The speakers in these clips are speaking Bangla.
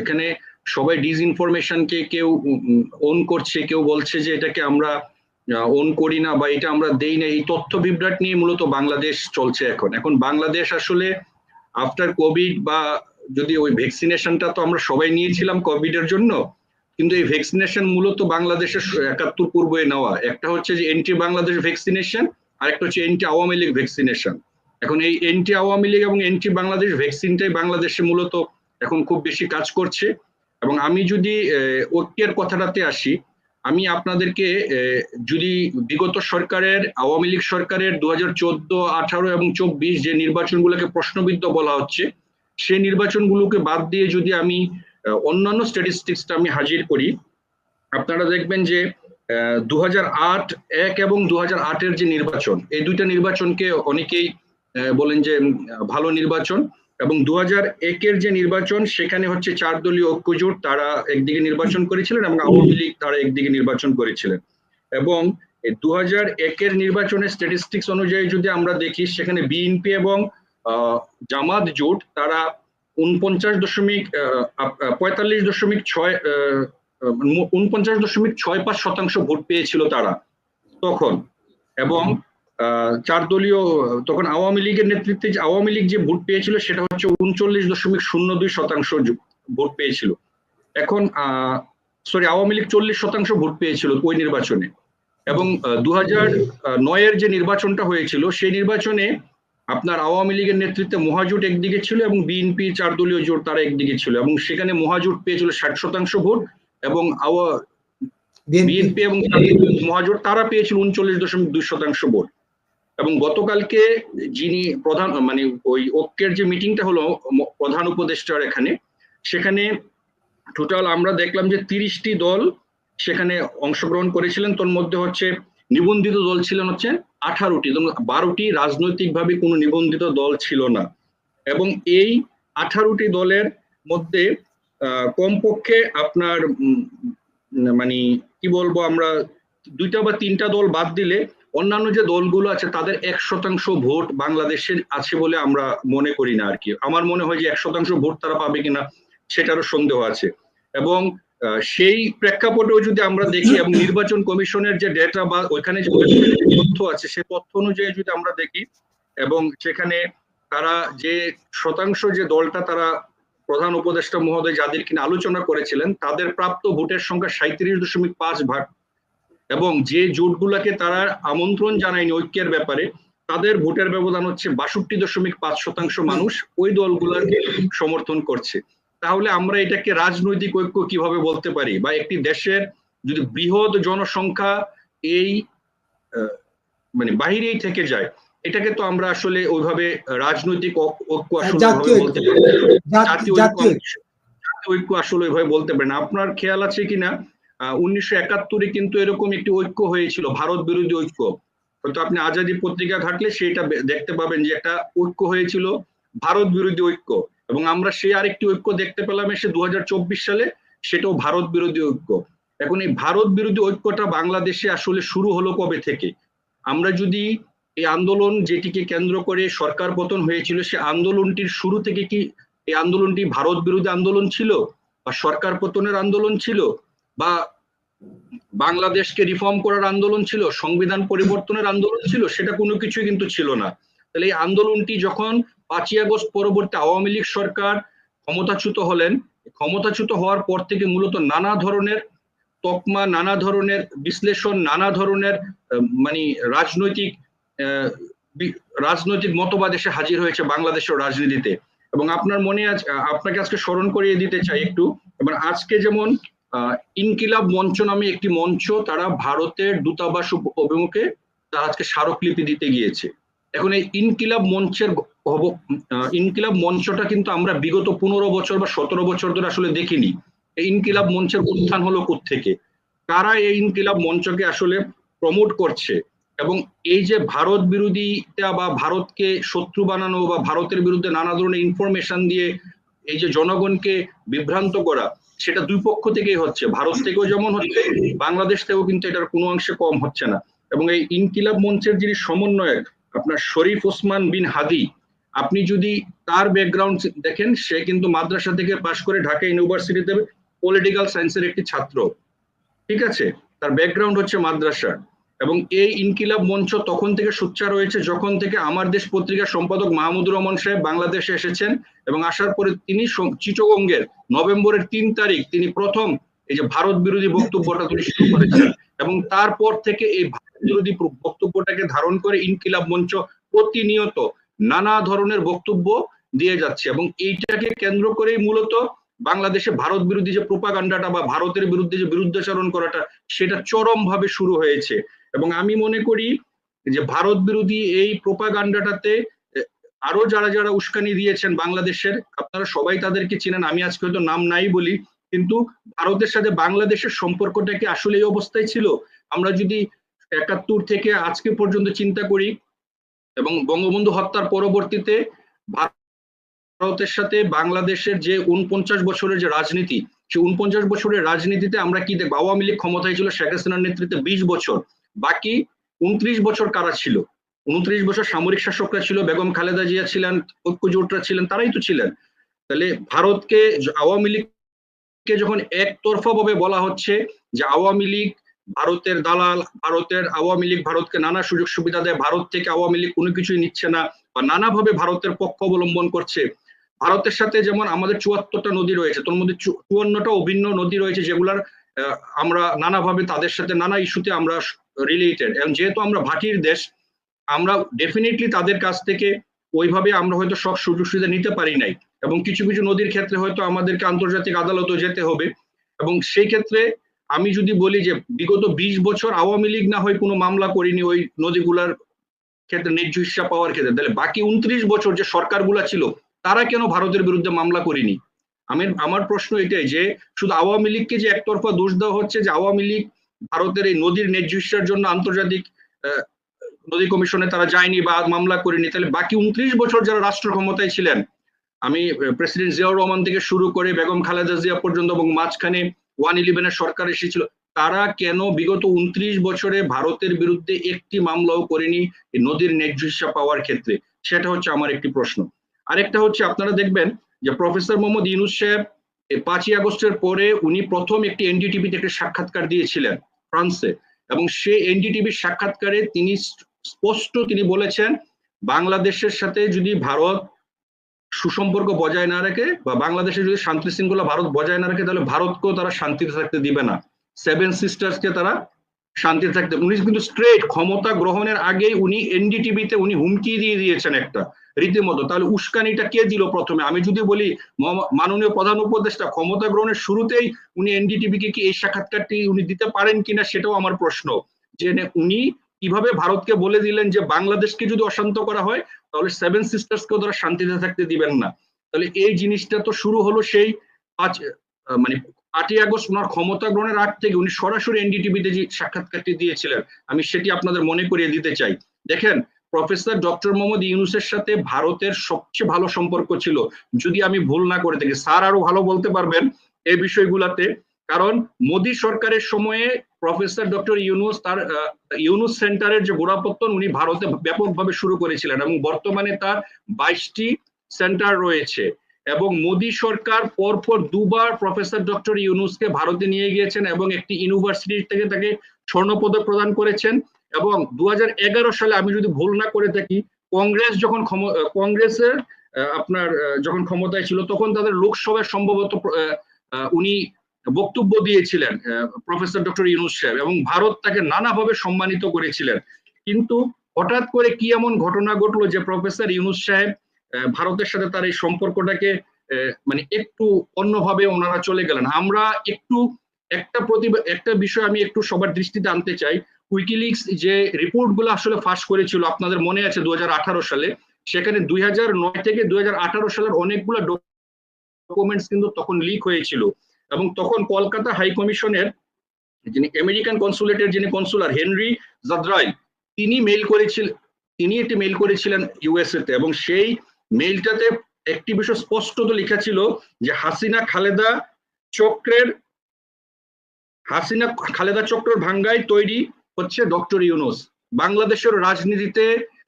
এখানে সবাই ডিসইনফরমেশনকে কেউ অন করছে, কেউ বলছে যে এটাকে আমরা অন করি না বা এটা আমরা দেই না, এই তথ্য বিভ্রাট নিয়ে মূলত বাংলাদেশ চলছে এখন। এখন বাংলাদেশ আসলে আফটার কোভিড বা যদি ওই ভ্যাকসিনেশনটা তো আমরা সবাই নিয়েছিলাম কোভিড এর জন্য, কিন্তু এই ভ্যাকসিনেশন মূলত বাংলাদেশের একাত্তর পূর্বে নেওয়া। একটা হচ্ছে যে এন্টি বাংলাদেশ ভ্যাকসিনেশন আর একটা হচ্ছে এন্টি আওয়ামী লীগ ভ্যাকসিনেশন এখন এই এন্টি আওয়ামী লীগ এবং এন্টি বাংলাদেশ ভ্যাকসিনটাই বাংলাদেশে মূলত এখন খুব বেশি কাজ করছে এবং আমি যদি ঐক্যের কথাটাতে আসি, আমি আপনাদেরকে যদি বিগত সরকারের, আওয়ামী লীগ সরকারের দু হাজার চোদ্দ, আঠারো এবং চব্বিশ যে নির্বাচনগুলোকে প্রশ্নবিদ্ধ বলা হচ্ছে, সেই নির্বাচনগুলোকে বাদ দিয়ে যদি আমি অন্যান্য স্ট্যাটিস্টিক্সটা আমি হাজির করি, আপনারা দেখবেন যে দু আট, এক এবং দু হাজার আটের যে নির্বাচন, এই দুইটা নির্বাচনকে অনেকেই বলেন যে ভালো নির্বাচন। এবং দু হাজার একের যে নির্বাচন সেখানে হচ্ছে চার দলীয় ঐক্যজোট তারা একদিকে নির্বাচন করেছিলেন এবং আওয়ামী লীগ তারা একদিকে নির্বাচন করেছিলেন। এবং দু হাজার একের নির্বাচনের স্ট্যাটিস্টিক্স অনুযায়ী যদি আমরা দেখি সেখানে বিএনপি এবং জামাত জোট তারা উনপঞ্চাশ দশমিক পঁয়তাল্লিশ দশমিক ছয় উনপঞ্চাশ দশমিক ছয় পাঁচ শতাংশ ভোট পেয়েছিল তারা তখন। এবং চার দলীয় তখন আওয়ামী লীগের নেতৃত্বে যে আওয়ামী লীগ যে ভোট পেয়েছিল সেটা হচ্ছে উনচল্লিশ দশমিক শূন্য দুই শতাংশ ভোট পেয়েছিল। এখন সরি আওয়ামী লীগ চল্লিশ শতাংশ ভোট পেয়েছিল ওই নির্বাচনে। এবং দু হাজার নয়ের যে নির্বাচনটা হয়েছিল সেই নির্বাচনে আপনার আওয়ামী লীগের নেতৃত্বে মহাজোট একদিকে ছিল এবং বিএনপি চার দলীয় জোট তারা একদিকে ছিল। এবং সেখানে মহাজোট পেয়েছিল ষাট শতাংশ ভোট এবং বিএনপি এবং মহাজোট তারা পেয়েছিল উনচল্লিশ দশমিক দুই শতাংশ ভোট। এবং গতকালকে যিনি প্রধান মানে ওই ঐক্যের যে মিটিংটা হলো প্রধান উপদেষ্টার এখানে, সেখানে টোটাল আমরা দেখলাম যে তিরিশটি দল সেখানে অংশগ্রহণ করেছিলেন। তোর মধ্যে হচ্ছে নিবন্ধিত দল ছিলেন হচ্ছে আঠারোটি বারোটি রাজনৈতিকভাবে কোনো নিবন্ধিত দল ছিল না। এবং এই আঠারোটি দলের মধ্যে কমপক্ষে আপনার মানে কি বলব আমরা, দুইটা বা তিনটা দল বাদ দিলে অন্যান্য যে দলগুলো আছে, তাদের এক শতাংশ ভোট বাংলাদেশের আছে বলে আমরা মনে করি না আর কি। আমার মনে হয় যে এক শতাংশ ভোট তারা পাবে কিনা, সেটারও সন্দেহ আছে। এবং সেই প্রেক্ষাপটেও যদি আমরা দেখি এবং নির্বাচন কমিশনের যে ডেটা বা ওইখানে যে তথ্য আছে, সেই তথ্য অনুযায়ী যদি আমরা দেখি এবং সেখানে তারা যে শতাংশ যে দলটা তারা প্রধান উপদেষ্টা মহোদয় যাদের কিনা আলোচনা করেছিলেন, তাদের প্রাপ্ত ভোটের সংখ্যা সাঁত্রিশ দশমিক পাঁচ ভাগ। এবং যে জোটগুলোকে তারা আমন্ত্রণ জানায়নি ঐক্যের ব্যাপারে তাদের ভোটের ব্যবধান হচ্ছে বাষট্টি দশমিক পাঁচ শতাংশ মানুষ ওই দলগুলোকে সমর্থন করছে। তাহলে আমরা এটাকে রাজনৈতিক ঐক্য কীভাবে বলতে পারি? বা একটি দেশের যদি বৃহৎ জনসংখ্যা এই মানে বাহিরেই থেকে যায় এটাকে তো আমরা আসলে ওইভাবে রাজনৈতিক ঐক্য আসলে বলতে পারি জাতীয় ঐক্য আসলে ওইভাবে বলতে পারি না। আপনার খেয়াল আছে কিনা? উনিশশো একাত্তরে কিন্তু এরকম একটি ঐক্য হয়েছিল, ভারত বিরোধী ঐক্য। হয়তো আপনি আজাদি পত্রিকা ঘাটলে সেটা দেখতে পাবেন যে একটা ঐক্য হয়েছিল, ভারত বিরোধী ঐক্য। এবং আমরা সেই আরেকটি ঐক্য দেখতে পেলাম এসে দুহাজার চব্বিশ সালে, সেটাও ভারত বিরোধী ঐক্য। এখন এই ভারত বিরোধী ঐক্যটা বাংলাদেশে আসলে শুরু হলো কবে থেকে? আমরা যদি এই আন্দোলন যেটিকে কেন্দ্র করে সরকার পতন হয়েছিল, সে আন্দোলনটির শুরু থেকে কি এই আন্দোলনটি ভারত বিরোধী আন্দোলন ছিল বা সরকার পতনের আন্দোলন ছিল? বা বাংলাদেশকে রিফর্ম করার আন্দোলন ছিল, সংবিধান পরিবর্তনের আন্দোলন ছিল, সেটা কোনো কিছুই কিন্তু ছিল না। তাহলে এই আন্দোলনটি যখন পাঁচই আগস্ট পরবর্তী আওয়ামী লীগ সরকার ক্ষমতাচ্যুত হলেন, ক্ষমতাচ্যুত হওয়ার পর থেকে মূলত নানা ধরনের তকমা, নানা ধরনের বিশ্লেষণ, নানা ধরনের মানে রাজনৈতিক রাজনৈতিক মতবাদ এসে হাজির হয়েছে বাংলাদেশের রাজনীতিতে। এবং আপনার মনে আছে আপনাকে আজকে স্মরণ করিয়ে দিতে চাই একটু। এবং আজকে যেমন ইনকিলাব মঞ্চ নামে একটি মঞ্চ তারা ভারতের দূতাবাস অভিমুখে তারা আজকে স্মারকলিপি দিতে গিয়েছে। এখন এই ইনকিলাব মঞ্চের ইনকিলাব মঞ্চটা কিন্তু আমরা বিগত পনেরো বছর বা সতেরো বছর ধরে আসলে দেখিনি। এই ইনকিলাব মঞ্চের উত্থান হলো থেকে কারা এই ইনকিলাব মঞ্চকে আসলে প্রমোট করছে? এবং এই যে ভারত বিরোধীটা বা ভারতকে শত্রু বানানো বা ভারতের বিরুদ্ধে নানা ধরনের ইনফরমেশন দিয়ে এই যে জনগণকে বিভ্রান্ত করা, সেটা দুই পক্ষ থেকেই হচ্ছে। ভারত থেকেও যেমন হচ্ছে, বাংলাদেশ থেকেও কিন্তু এটার কোনো অংশে কম হচ্ছে না। এবং এই ইনকিলাব মঞ্চের যিনি সমন্বয়ক, আপনার শরীফ ওসমান বিন হাদি, আপনি যদি তার ব্যাকগ্রাউন্ড দেখেন, সে কিন্তু মাদ্রাসা থেকে পাশ করে ঢাকা ইউনিভার্সিটিতে পলিটিক্যাল সায়েন্সের একটি ছাত্র। ঠিক আছে? তার ব্যাকগ্রাউন্ড হচ্ছে মাদ্রাসা। এবং এই ইনকিলাব মঞ্চ তখন থেকে সোচ্চার হয়েছে, যখন থেকে আমার দেশ পত্রিকার সম্পাদক মাহমুদুর রহমান সাহেব বাংলাদেশে এসেছেন এবং আসার পরে তিনি চিটগঙ্গের নভেম্বরের তিন তারিখ তিনি প্রথম এই যে ভারত বিরোধী বক্তব্যটা তিনি শুরু করেছেন এবং তারপর থেকে এই ভারত বিরোধী বক্তব্যটাকে ধারণ করে ইনকিলাব মঞ্চ প্রতিনিয়ত নানা ধরনের বক্তব্য দিয়ে যাচ্ছে এবং এইটাকে কেন্দ্র করেই মূলত বাংলাদেশে ভারত বিরোধী যে প্রোপাগান্ডাটা বা ভারতের বিরুদ্ধে যে বিরুদ্ধাচরণ করাটা, সেটা চরম ভাবে শুরু হয়েছে। এবং আমি মনে করি যে ভারত বিরোধী এই প্রোপাগান্ডাটাতে আরও যারা যারা উস্কানি দিয়েছেন বাংলাদেশের, আপনারা সবাই তাদেরকে চিনেন, আমি আজকে হয়তো নাম নাই বলি, কিন্তু ভারতের সাথে বাংলাদেশের সম্পর্কটা কি আসলে এই অবস্থায় ছিল? আমরা যদি একাত্তর থেকে আজকে পর্যন্ত চিন্তা করি এবং বঙ্গবন্ধু হত্যার পরবর্তীতে ভারতের সাথে বাংলাদেশের যে উনপঞ্চাশ বছরের যে রাজনীতি, সেই উনপঞ্চাশ বছরের রাজনীতিতে আমরা কি দেখব? আওয়ামী লীগ ক্ষমতায় ছিল শেখ হাসিনার নেতৃত্বে বিশ বছর। বাকি উনত্রিশ বছর কারা ছিল? উনত্রিশ বছর সামরিক শাসকরা ছিল, বেগম খালেদা জিয়া ছিলেন, ঐক্যজোটরা ছিলেন, তারাই তো ছিলেন। তাহলে ভারতকে আওয়ামী লীগকে যখন একতরফা ভাবে বলা হচ্ছে যে আওয়ামী লীগ ভারতের দালাল, ভারতের আওয়ামী লীগ ভারতকে নানা সুযোগ সুবিধা দেয়, ভারত থেকে আওয়ামী লীগ কোনো কিছুই নিচ্ছে না বা নানাভাবে ভারতের পক্ষ অবলম্বন করছে। ভারতের সাথে যেমন আমাদের চুয়াত্তরটা নদী রয়েছে, তোর মধ্যে চুয়ান্নটা অভিন্ন নদী রয়েছে যেগুলার আমরা নানাভাবে তাদের সাথে নানা ইস্যুতে আমরা রিলেটেড এবং যেহেতু আমরা ভাটির দেশ, আমরা ডেফিনেটলি তাদের কাছ থেকে ওইভাবে আমরা হয়তো সব সুযোগ সুবিধা নিতে পারি নাই। এবং কিছু কিছু নদীর ক্ষেত্রে হয়তো আমাদেরকে আন্তর্জাতিক আদালতেও যেতে হবে। এবং সেই ক্ষেত্রে আমি যদি বলি যে বিগত বিশ বছর আওয়ামী লীগ না হয় কোনো মামলা করিনি ওই নদীগুলার ক্ষেত্রে ন্যায্য হিসা পাওয়ার ক্ষেত্রে। তাহলে বাকি উনত্রিশ বছর যে সরকারগুলা ছিল, তারা কেন ভারতের বিরুদ্ধে মামলা করেনি? আমি, আমার প্রশ্ন এটাই যে শুধু আওয়ামী লীগকে যে একতরফা দোষ দেওয়া হচ্ছে যে আওয়ামী লীগ ভারতের এই নদীর ন্যায্য জন্য আন্তর্জাতিক নদী কমিশনে তারা যায়নি বা মামলা করেনি, তাহলে বাকি উনত্রিশ বছর যারা রাষ্ট্র ক্ষমতায় ছিলেন, আমি প্রেসিডেন্ট জিয়াউর রহমান থেকে শুরু করে বেগম খালেদা জিয়া পর্যন্ত এবং মাঝখানে ওয়ান ইলেভেনের সরকার এসেছিল, তারা কেন বিগত উনত্রিশ বছরে ভারতের বিরুদ্ধে একটি মামলাও করেনি নদীর ন্যায্য পাওয়ার ক্ষেত্রে? সেটা হচ্ছে আমার একটি প্রশ্ন। আরেকটা হচ্ছে, আপনারা দেখবেন যে প্রফেসর মোহাম্মদ ইউনুস সাহেব পাঁচই আগস্টের পরে উনি প্রথম একটি এনডিটিভিতে একটি সাক্ষাৎকার দিয়েছিলেন। ফ্রান্সে। এবং সে এনডিটিভির সাক্ষাৎকারে তিনি স্পষ্ট তিনি বলেছেন, বাংলাদেশের সাথে যদি ভারত সুসম্পর্ক বজায় না রাখে বা বাংলাদেশে যদি শান্তি শৃঙ্খলা ভারত বজায় না রাখে, তাহলে ভারতকেও তারা শান্তিতে থাকতে দিবে না। সেভেন সিস্টার্সকে তারা শান্তিতে থাকতে, উনি কিন্তু স্ট্রেট ক্ষমতা গ্রহণের আগেই উনি এনডিটিভিতে উনি হুমকি দিয়ে দিয়েছেন একটা। রীতিমতো, তাহলে উস্কানিটা কে দিল প্রথমে? আমি যদি বলি মাননীয় প্রধান উপদেষ্টা, ক্ষমতা গ্রহণের শুরুতেই উনি এনডিটিভি কে এই সাক্ষাৎকারটি উনি দিতে পারেন কিনা সেটাও আমার প্রশ্ন। যে উনি কীভাবে ভারতকে বলে দিলেন যে বাংলাদেশকে যদি অশান্ত করা হয়, তাহলে সেভেন সিস্টার্সকেও তারা শান্তিতে থাকতে দিবেন না। তাহলে এই জিনিসটা তো শুরু হলো সেই পাঁচ মানে আটই আগস্ট ওনার ক্ষমতা গ্রহণের আগ থেকে উনি সরাসরি এনডিটিভিতে যে সাক্ষাৎকারটি দিয়েছিলেন, আমি সেটি আপনাদের মনে করিয়ে দিতে চাই। দেখেন প্রফেসর ডক্টর মোহাম্মদ ইউনুসের সাথে ভারতের সবচেয়ে ভালো সম্পর্ক ছিল। যদি আমি ভুল না করে থাকি, স্যার আরও ভালো বলতে পারবেন এই বিষয়গুলাতে। কারণ মোদী সরকারের সময়ে প্রফেসর ডক্টর ইউনুস তার ইউনুস সেন্টারের যে গোড়াপত্তন, উনি ভারতে ব্যাপকভাবে শুরু করেছিলেন এবং বর্তমানে তার বাইশটি সেন্টার রয়েছে। এবং মোদী সরকার পরপর দুবার প্রফেসর ডক্টর ইউনুসকে ভারতে নিয়ে গিয়েছেন এবং একটি ইউনিভার্সিটি থেকে তাকে স্বর্ণপদক প্রদান করেছেন। এবং দু হাজার এগারো সালে আমি যদি ভুল না করে থাকি, কংগ্রেস যখন কংগ্রেসের আপনার যখন ক্ষমতায় ছিল, তখন তাদের লোকসভায় সম্ভবত উনি বক্তব্য দিয়েছিলেন প্রফেসর ডক্টর ইউনুস সাহেব এবং ভারত তাকে নানাভাবে সম্মানিত করেছিলেন। কিন্তু হঠাৎ করে কি এমন ঘটনা ঘটলো যে প্রফেসর ইউনুস সাহেব ভারতের সাথে তার এই সম্পর্কটাকে মানে একটু অন্যভাবে ওনারা চলে গেলেন। আমরা একটু, একটা প্রতিভা, একটা বিষয় আমি একটু সবার দৃষ্টিতে আনতে চাই। উইকিলিক্স যে রিপোর্টগুলো আসলে ফাঁস করেছিল, আপনাদের মনে আছে দু হাজার আঠারো সালে? সেখানে দুই থেকে দুই সালের অনেকগুলো ডকুমেন্টস কিন্তু তখন লিক হয়েছিল। এবং তখন কলকাতা হাই কমিশনের যিনি আমেরিকান কনসুলেটের যিনি কনসুলার হেনরি জাদ্রাইল তিনি মেইল করেছিলেন তিনি একটি মেইল করেছিলেন ইউএসএ তে। এবং সেই মেইলটাতে একটি বিষয় স্পষ্টত লেখা ছিল যে হাসিনা খালেদা চক্রের হাসিনা খালেদা চক্রের ভাঙ্গায় তৈরি হচ্ছে ডক্টর ইউনুস। বাংলাদেশের রাজনীতিতে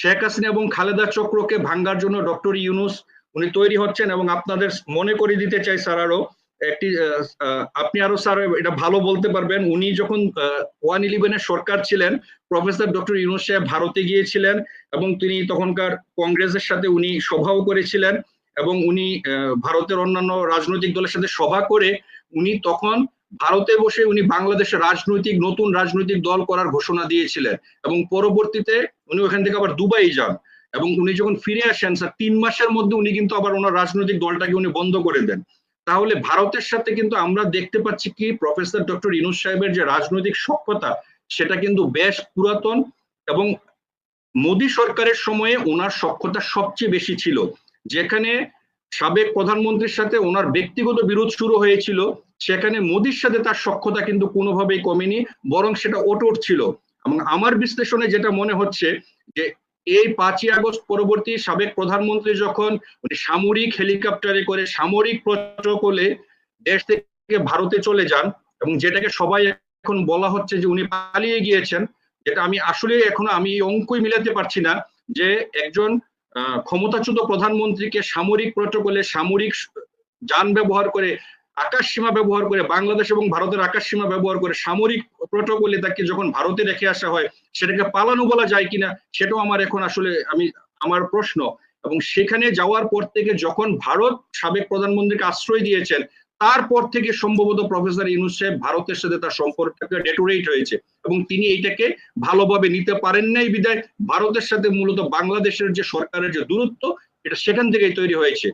শেখ হাসিনা এবং খালেদা চক্রকে ভাঙ্গার জন্য ডক্টর ইউনুস উনি তৈরি হচ্ছেন এবং আপনাদের মনে করে দিতে চাই স্যার আরও, একটি আপনি আরও স্যার এটা ভালো বলতে পারবেন। উনি যখন ওয়ান ইলেভেনের সরকার ছিলেন, প্রফেসর ডক্টর ইউনুস সাহেব ভারতে গিয়েছিলেন এবং তিনি তখনকার কংগ্রেসের সাথে উনি সভাও করেছিলেন এবং উনি ভারতের অন্যান্য রাজনৈতিক দলের সাথে সভা করে উনি তখন ভারতে বসে উনি বাংলাদেশের রাজনৈতিক, নতুন রাজনৈতিক দল করার ঘোষণা দিয়েছিলেন এবং পরবর্তীতে উনি ওখান থেকে আবার দুবাই যান এবং উনি যখন ফিরে আসেন, স্যার, তিন মাসের মধ্যে উনি কিন্তু আবার ওনার রাজনৈতিক দলটাকে উনি বন্ধ করে দেন। তাহলে ভারতের সাথে কিন্তু আমরা দেখতে পাচ্ছি কি, প্রফেসর ডক্টর ইনুস সাহেবের যে রাজনৈতিক সক্ষতা সেটা কিন্তু বেশ পুরাতন এবং মোদী সরকারের সময়ে ওনার সক্ষতা সবচেয়ে বেশি ছিল, যেখানে সাবেক প্রধানমন্ত্রীর সাথে ওনার ব্যক্তিগত বিরোধ শুরু হয়েছিল, সেখানে মোদির সাথে তার সক্ষতা কিন্তু কোনোভাবেই কমেনি, বরং সেটা অটুট ছিল। এবং আমার বিশ্লেষণে যেটা মনে হচ্ছে যে, এই পাঁচই আগস্ট পরবর্তী সাবেক প্রধানমন্ত্রী যখন সামরিক হেলিকপ্টারে করে সামরিক প্রটোকলে দেশ থেকে ভারতে চলে যান, এবং যেটাকে সবাই এখন বলা হচ্ছে যে উনি পালিয়ে গিয়েছেন, যেটা আমি আসলে এখনও আমি অঙ্কই মিলাতে পারছি না যে একজন ক্ষমতাচ্যুত প্রধানমন্ত্রীকে সামরিক প্রটোকলে সামরিক যান ব্যবহার করে, আকাশ সীমা ব্যবহার করে, বাংলাদেশ এবং ভারতের আকাশ সীমা ব্যবহার করে সামরিক প্রটোকলে তাকে যখন ভারতে রেখে আসা হয়, সেটাকে পালানো বলা যায় কিনা, সেটাও আমার এখন আসলে আমি, আমার প্রশ্ন। এবং সেখানে যাওয়ার পর থেকে যখন ভারত সাবেক প্রধানমন্ত্রীকে আশ্রয় দিয়েছেন তারপর থেকে সম্ভবত প্রফেসর ইউনুস সাহেব ভারতের সাথে তার সম্পর্কটা ডেটোরেট হয়েছে এবং তিনি এইটাকে ভালোভাবে নিতে পারেন নাই বিদায় ভারতের সাথে মূলত বাংলাদেশের যে সরকারের যে দূরত্ব, এটা সেখান থেকেই তৈরি হয়েছে।